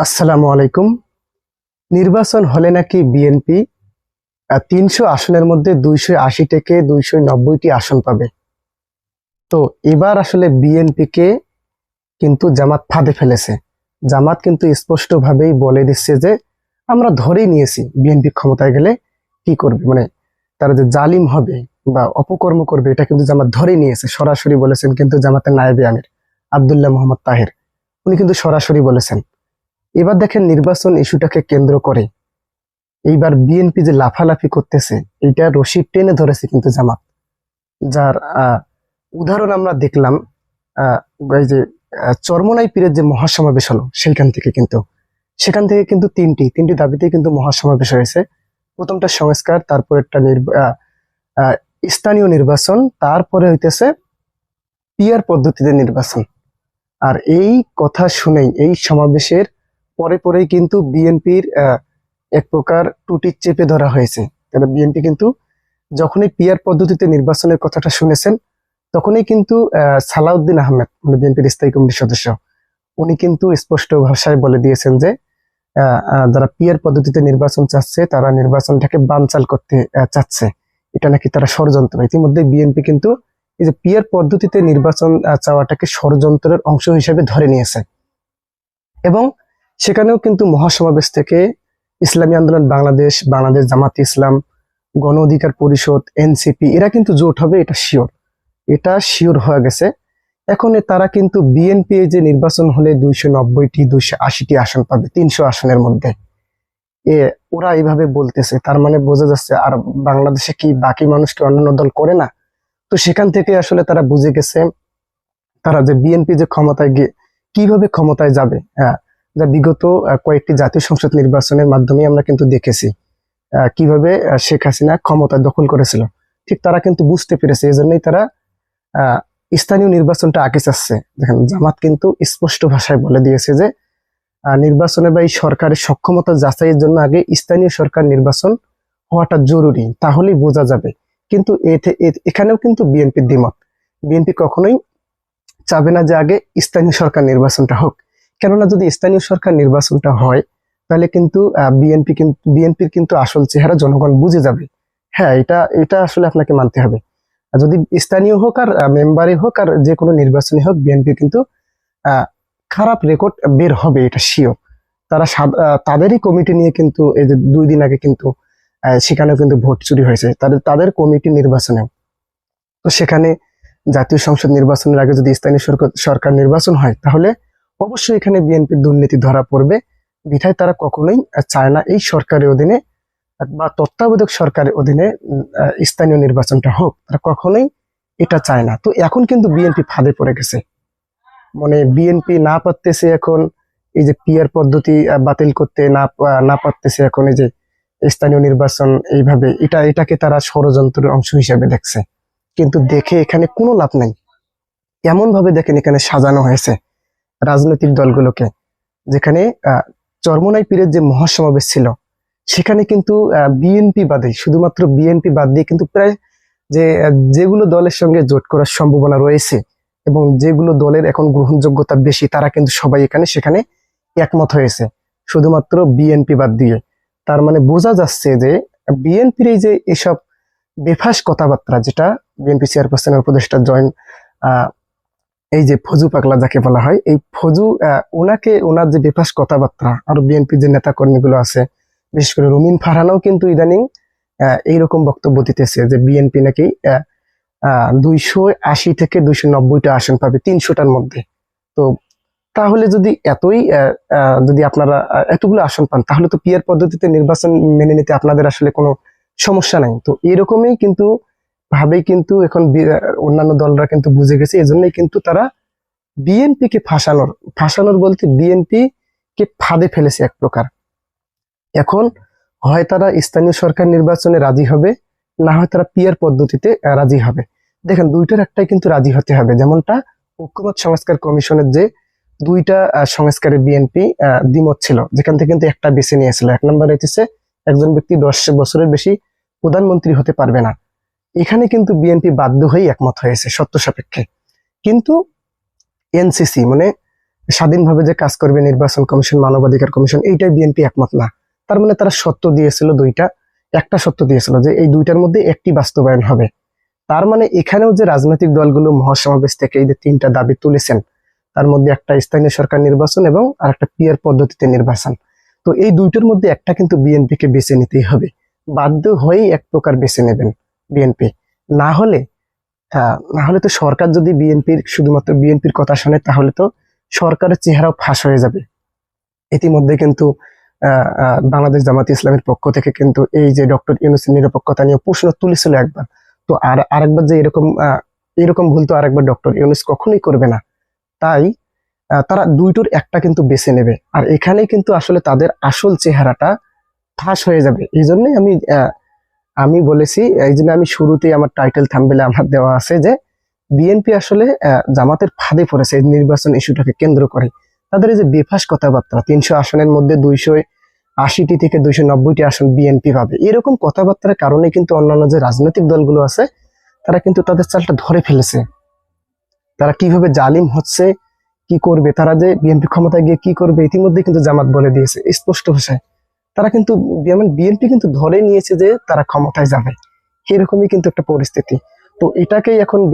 আসসালামু আলাইকুম। নির্বাচন হলে নাকি বিএনপি তিনশো আসনের মধ্যে দুইশো আশি থেকে দুইশো নব্বইটি আসন পাবে। তো এবার আসলে বিএনপিকে কিন্তু জামাত ফাঁদে ফেলেছে। জামাত কিন্তু স্পষ্টভাবেই বলে দিচ্ছে যে, আমরা ধরেই নিয়েছি বিএনপি ক্ষমতায় গেলে কি করবে? মানে তারা যে জালিম হবে বা অপকর্ম করবে, এটা কিন্তু জামাত ধরেই নিয়েছে। সরাসরি বলেছেন কিন্তু জামাতের নায়েবে আমির, আবদুল্লাহ মোহাম্মদ তাহের। উনি কিন্তু সরাসরি বলেছেন। এবার দেখেন নির্বাচন ইস্যুটাকে কেন্দ্র করে। এইবার বিএনপি যে লাফালাফি করতেছে এটা রশি টেনে ধরেছে কিন্তু জামাত। যার উদাহরণ আমরা দেখলাম যে চরমনাই পীরের যে মহাসমাবেশ হলো, সেইখান থেকে কিন্তু। সেখান থেকে কিন্তু তিনটি তিনটি দাবিতে কিন্তু মহাসমাবেশ হয়েছে। প্রথমটা সংস্কার তারপর একটা স্থানীয় নির্বাচন, তারপরে হইতেছে পিয়ার পদ্ধতিতে নির্বাচন। আর এই কথা শুনেই, এই সমাবেশের পরে পরেই কিন্তু বিএনপির এক প্রকার টুটি চেপে ধরা হয়েছে। কারণ বিএনপি কিন্তু যখনই পিয়ার পদ্ধতিতে নির্বাচনের কথাটা শুনেছেন, তখনই কিন্তু সালাউদ্দিন আহমেদ মানে বিএনপির স্থায়ী কমিটির সদস্য, উনি কিন্তু স্পষ্ট ভাষায় বলে দিয়েছেন যে যারা পিয়ার পদ্ধতিতে নির্বাচন চাচ্ছে, তারা নির্বাচনটাকে বানচাল করতে চাচ্ছে। এটা নাকি তারা ষড়যন্ত্র। ইতিমধ্যে বিএনপি কিন্তু এই যে পিয়ার পদ্ধতিতে নির্বাচন চাওয়াটাকে ষড়যন্ত্রের অংশ হিসেবে ধরে নিয়েছে। এবং সেখানেও কিন্তু মহাসমাবেশ থেকে ইসলামী আন্দোলন, বাংলাদেশ বাংলাদেশ জামাত ইসলাম, গণ অধিকার পরিষদ, এনসিপি, এরা কিন্তু জোট হবে, এটা শিওর। এটা শিওর হয়ে গেছে। এখন তারা কিন্তু বিএনপি যে নির্বাচন হলে দুইশো নব্বইটি, দুইশো আশিটি আসন পাবে, তিনশো আসনের মধ্যে। এ ওরা এইভাবে বলতেছে, তার মানে বোঝা যাচ্ছে আর বাংলাদেশে কি বাকি মানুষকে অন্যান্য দল করে না? তো সেখান থেকে আসলে তারা বুঝে গেছে, তারা যে বিএনপি যে ক্ষমতায় গিয়ে কীভাবে ক্ষমতায় যাবে হ্যাঁ যা বিগত কয়েকটি জাতীয় সংসদ নির্বাচনের মাধ্যমে আমরা কিন্তু দেখেছি কীভাবে শেখ হাসিনা ক্ষমতা দখল করেছিল। ঠিক তারা কিন্তু বুঝতে পেরেছে এই জন্যই তারা স্থানীয় নির্বাচনটা আগে চাচ্ছে। দেখেন, জামাত কিন্তু স্পষ্ট ভাষায় বলে দিয়েছে যে নির্বাচনে বা এই সরকারের সক্ষমতা যাচাইয়ের জন্য আগে স্থানীয় সরকার নির্বাচন হওয়াটা জরুরি, তাহলেই বোঝা যাবে। কিন্তু এতে- এখানেও কিন্তু বিএনপির দ্বিমত। বিএনপি কখনোই চাবে না যে আগে স্থানীয় সরকার নির্বাচনটা হোক। কেননা যদি স্থানীয় সরকার নির্বাচনটা হয়, তাহলে কিন্তু বিএনপি কিন্তু বিএনপির কিন্তু আসল চেহারা জনগণ বুঝে যাবে। হ্যাঁ এটা এটা আসলে আপনাকে মানতে হবে। যদি স্থানীয় হোক আর মেম্বারে হোক আর যে কোনো নির্বাচনে হোক বিএনপি কিন্তু খারাপ রেকর্ড বের হবে, এটা শিওর তারা তাদেরই কমিটি নিয়ে কিন্তু, এই যে দুই দিন আগে কিন্তু সেখানেও কিন্তু ভোট চুরি হয়েছে। তাদের তাদের কমিটি নির্বাচনে তো সেখানে জাতীয় সংসদ নির্বাচনের আগে যদি স্থানীয় সরকার সরকার নির্বাচন হয়, তাহলে অবশ্যই এখানে বিএনপির দুর্নীতি ধরা পড়বে। বিধায় তারা কখনোই চায় না এই সরকারের অধীনে, বা তত্ত্বাবধায়ক সরকারের অধীনে স্থানীয় নির্বাচনটা হোক। তারা কখনোই এটা চায় না। তো এখন কিন্তু বিএনপি ফাঁদে পড়ে গেছে। মানে বিএনপি না পারতেছে এখন এই যে পিয়ার পদ্ধতি বাতিল করতে, না না পারতেছে এখন এই যে স্থানীয় নির্বাচন এইভাবে, এটা, এটাকে তারা ষড়যন্ত্রের অংশ হিসেবে দেখছে। কিন্তু দেখে এখানে কোনো লাভ নাই। এমন ভাবে দেখেন এখানে সাজানো হয়েছে। রাজনৈতিক দলগুলোকে যেখানে চরমনাই পীরের যে মহাসমাবেশ ছিল সেখানে কিন্তু বিএনপি বাদে শুধুমাত্র বিএনপি বাদ দিয়ে কিন্তু প্রায় যে যেগুলো দলের সঙ্গে জোট করার সম্ভাবনা রয়েছে এবং যেগুলো দলের এখন গ্রহণযোগ্যতা বেশি তারা কিন্তু সবাই এখানে সেখানে একমত হয়েছে। শুধুমাত্র বিএনপি বাদ দিয়ে। তার মানে বোঝা যাচ্ছে যে বিএনপির এই যে এসব বেফাস কথাবার্তা যেটা বিএনপি চেয়ারপারসনের উপদেষ্টা আহ, এই যে ফজু পাগলা যাকে বলা হয়, এই ফজু ওনাকে ওনার যে বেফাস কথাবার্তা আর বিএনপি যে নেতা কর্মীগুলো আছে, বিশেষ করে রুমিন ফারহানাও কিন্তু ইদানিং এইরকম বক্তব্য দিতেছে যে বিএনপি নাকি দুইশো আশি থেকে দুইশো নব্বইটা আসন পাবে তিনশোটার মধ্যে। তো তাহলে যদি এতই যদি আপনারা এতগুলো আসন পান, তাহলে তো পিয়ার পদ্ধতিতে নির্বাচন মেনে নিতে আপনাদের আসলে কোনো সমস্যা নাই। তো এরকমই কিন্তু ভাবেই কিন্তু এখন অন্যান্য দলরা কিন্তু বুঝে গেছে, এজন্যই কিন্তু তারা বিএনপি কে ফাঁসানোর ফাঁসানোর বলতে বিএনপি কে ফাঁদে ফেলেছে এক প্রকার। এখন হয় তারা স্থানীয় সরকার নির্বাচনে রাজি হবে, না হয় তারা পিয়ার পদ্ধতিতে রাজি হবে। দেখেন, দুইটার একটাই কিন্তু রাজি হতে হবে। যেমনটা ঐক্যমত সংস্কার কমিশনের যে দুইটা সংস্কারে বিএনপি দ্বিমত ছিল, যেখান থেকে কিন্তু একটা বেছে নিয়েছিল। এক নম্বর হইতেছে, একজন ব্যক্তি দশ বছরের বেশি প্রধানমন্ত্রী হতে পারবে না। এখানে কিন্তু বিএনপি বাধ্য হয়ে একমত হয়েছে সত্য সাপেক্ষে। কিন্তু এনসিসি মানে স্বাধীনভাবে যে কাজ করবে নির্বাচন কমিশন, মানবাধিকার কমিশন, এইটাই বিএনপি একমত না। তার মানে তারা সত্য দিয়েছিল দুইটা, একটা সত্য দিয়েছিল যে এই দুইটার মধ্যে একটি বাস্তবায়ন হবে। তার মানে এখানেও যে রাজনৈতিক দলগুলো মহাসমাবেশ থেকে এই যে তিনটা দাবি তুলেছেন, তার মধ্যে একটা স্থানীয় সরকার নির্বাচন এবং আর একটা পিয়ার পদ্ধতিতে নির্বাচন। তো এই দুইটার মধ্যে একটা কিন্তু বিএনপিকে বেছে নিতেই হবে। বাধ্য হয়েই এক প্রকার বেছে নেবেন। বিএনপি না হলে না হলে তো সরকার যদি বিএনপির শুধুমাত্র বিএনপির কথা শোনে, তাহলে তো সরকারের চেহারাও ফাঁস হয়ে যাবে। ইতিমধ্যে কিন্তু বাংলাদেশ জামাত ইসলামের পক্ষ থেকে কিন্তু এই যে ডক্টর ইউনুসের নিরপেক্ষতা নিয়ে প্রশ্ন তুলেছিল একবার। তো আর, আরেকবার যে এরকম এরকম ভুল তো আরেকবার ডক্টর ইউনুস কখনোই করবে না। তাই তারা দুইটোর একটা কিন্তু বেছে নেবে। আর এখানে কিন্তু আসলে তাদের আসল চেহারাটা ফাঁস হয়ে যাবে। এই জন্যই আমি আমি বলেছি, এই জন্য আমি শুরুতেই আমার টাইটেল থাম্বেলে আমার দেওয়া আছে যে বিএনপি আসলে জামাতের ফাঁদে পড়েছে নির্বাচন ইস্যুটাকে কেন্দ্র করে। তাদের এই যে বেফাস কথাবার্তা, তিনশো আসনের মধ্যে দুইশো আশিটি থেকে দুইশো নব্বইটি আসন বিএনপি পাবে। এরকম কথাবার্তার কারণে কিন্তু অন্যান্য যে রাজনৈতিক দলগুলো আছে, তারা কিন্তু তাদের চালটা ধরে ফেলেছে। তারা কীভাবে জালিম হচ্ছে, কি করবে, তারা যে বিএনপি ক্ষমতায় গিয়ে কি করবে ইতিমধ্যে কিন্তু জামাত বলে দিয়েছে। স্পষ্ট ভাষায়। তারা কিন্তু, যেমন বিএনপি কিন্তু ধরে নিয়েছে যে তারা ক্ষমতায় যাবে। এরকমই কিন্তু একটা পরিস্থিতি। তো এটাকেই এখন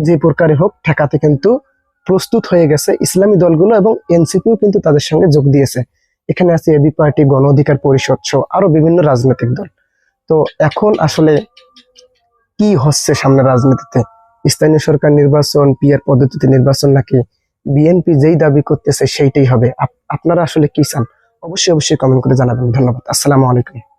যে প্রকারে হোক, ঠেকাতে কিন্তু প্রস্তুত হয়ে গেছে ইসলামী দলগুলো এবং এনসিপিও কিন্তু তাদের সঙ্গে যোগ দিয়েছে। এখানে আছে এবি পার্টি গণ অধিকার পরিষদ সহ আরও বিভিন্ন রাজনৈতিক দল। তো এখন আসলে কি হচ্ছে সামনে রাজনীতিতে? স্থানীয় সরকার নির্বাচন পিয়ার পদ্ধতিতে নির্বাচন নাকি বিএনপি যেই দাবি করতেছে সেইটাই হবে। আপ- আপনারা আসলে কি চান? অবশ্যই অবশ্যই কমেন্ট করে জানাবেন। ধন্যবাদ। আসসালামু আলাইকুম।